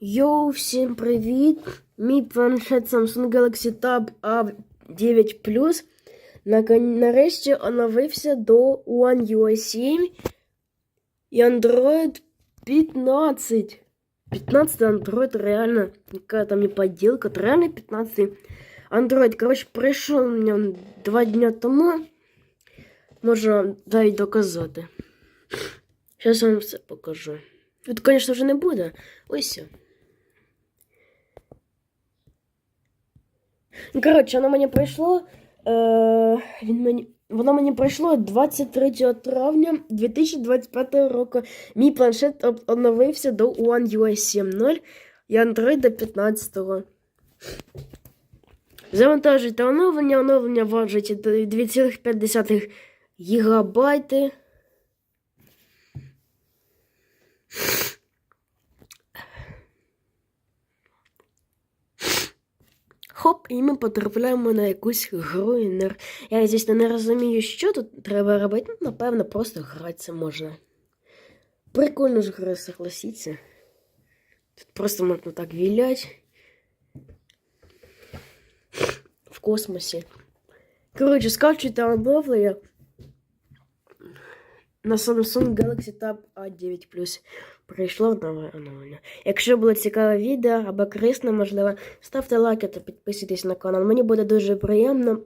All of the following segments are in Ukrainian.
Йоу, всім привіт! Мій планшет Samsung Galaxy Tab A9 Plus нака- нарешті оновився до One UI 7 і Android 15. 15 Android реально, яка там не поділка, это реально 15 Android. Коротше, прийшов мені два дня тому. Можу вам навіть доказати. Зараз вам все покажу. Тут, звісно, вже не буде. Ось. Коротше, воно мені прийшло. Е, він мені, воно мені прийшло 23 травня 2025 року. Мій планшет оновився до One UI 7.0 і Android до 15. Завантажуйте оновлення. Оновлення важить 2,5 гігабайти. Хоп, і ми потрапляємо на якусь гру. Я, звісно, не розумію, що тут треба робити. Ну, напевно, просто гратися можна. Прикольно ж гра, согласіться. Тут просто можна так вілять. В космосі. Коротше, скачуйте оновлення на Samsung Galaxy Tab A9 Plus. Прийшло нове оновлення. Якщо було цікаве відео або корисне, можливо, ставте лайки та підписуйтесь на канал. Мені буде дуже приємно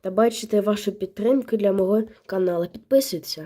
та бачити вашу підтримку для мого каналу. Підписуйтесь.